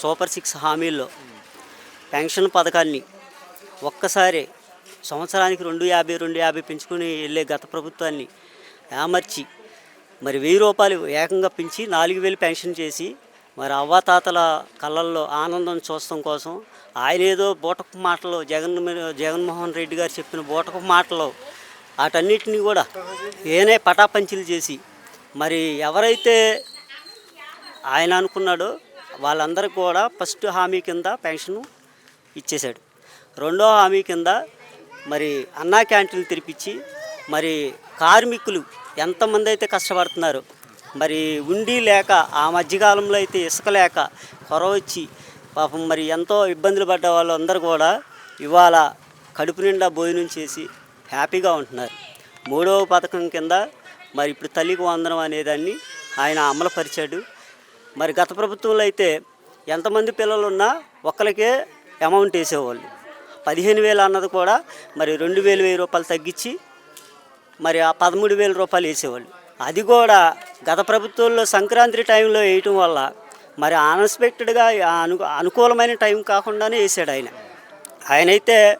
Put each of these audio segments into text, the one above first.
Super six హామీల్లో pension పథకాన్ని ఒక్కసారి సంవత్సరానికి రెండు యాభై రెండు యాభై పెంచుకుని వెళ్ళే గత ప్రభుత్వాన్ని ఏమర్చి మరి వెయ్యి రూపాయలు ఏకంగా పెంచి నాలుగు వేలు పెన్షన్ చేసి మరి అవ్వాతాతల కళ్ళల్లో ఆనందం చూస్తాం కోసం ఆయన ఏదో బూటకు మాటలు జగన్ జగన్మోహన్ రెడ్డి గారు చెప్పిన బూటకు మాటలు వాటన్నిటిని కూడా ఏనే పటాపంచలు చేసి మరి ఎవరైతే ఆయన అనుకున్నాడో వాళ్ళందరికీ కూడా ఫస్ట్ హామీ కింద పెన్షన్ ఇచ్చేశాడు. రెండో హామీ కింద మరి అన్నా క్యాంటీన్లు తెరిపించి మరి కార్మికులు ఎంతమంది అయితే కష్టపడుతున్నారు మరి ఉండి లేక ఆ మధ్యకాలంలో అయితే ఇసుక లేక కొరవ వచ్చి పాపం మరి ఎంతో ఇబ్బందులు పడ్డ వాళ్ళందరూ కూడా ఇవాళ కడుపు నిండా భోజనం చేసి హ్యాపీగా ఉంటున్నారు. మూడవ పథకం కింద మరి ఇప్పుడు తల్లికి వందనం అనేదాన్ని ఆయన అమలుపరిచాడు. మరి గత ప్రభుత్వంలో అయితే ఎంతమంది పిల్లలు ఉన్నా ఒక్కరికే అమౌంట్ వేసేవాళ్ళు. పదిహేను వేలు అన్నది కూడా మరి రెండు వేలు వెయ్యి రూపాయలు తగ్గించి మరి ఆ పదమూడు వేల రూపాయలు వేసేవాళ్ళు. అది కూడా గత ప్రభుత్వంలో సంక్రాంతి టైంలో వేయటం వల్ల మరి అన్ఎక్స్పెక్టెడ్గా అను అనుకూలమైన టైం కాకుండానే వేసాడు ఆయన. ఆయనైతే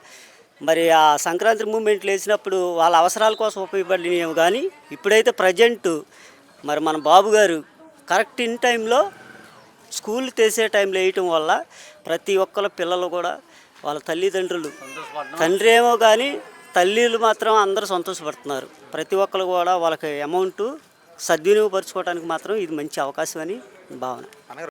మరి ఆ సంక్రాంతి మూమెంట్లు వేసినప్పుడు వాళ్ళ అవసరాల కోసం ఉపయోగపడినవి కానీ ఇప్పుడైతే ప్రజెంట్ మరి మన బాబు గారు కరెక్ట్ ఇన్ టైంలో స్కూల్ తెసే టైంలో వేయటం వల్ల ప్రతి ఒక్కళ్ళ పిల్లలు కూడా వాళ్ళ తల్లిదండ్రులు తండ్రి ఏమో కానీ తల్లిలు మాత్రం అందరూ సంతోషపడుతున్నారు. ప్రతి ఒక్కరు కూడా వాళ్ళకి అమౌంట్ సద్వినియోగపరచుకోవడానికి మాత్రం ఇది మంచి అవకాశం అని భావన.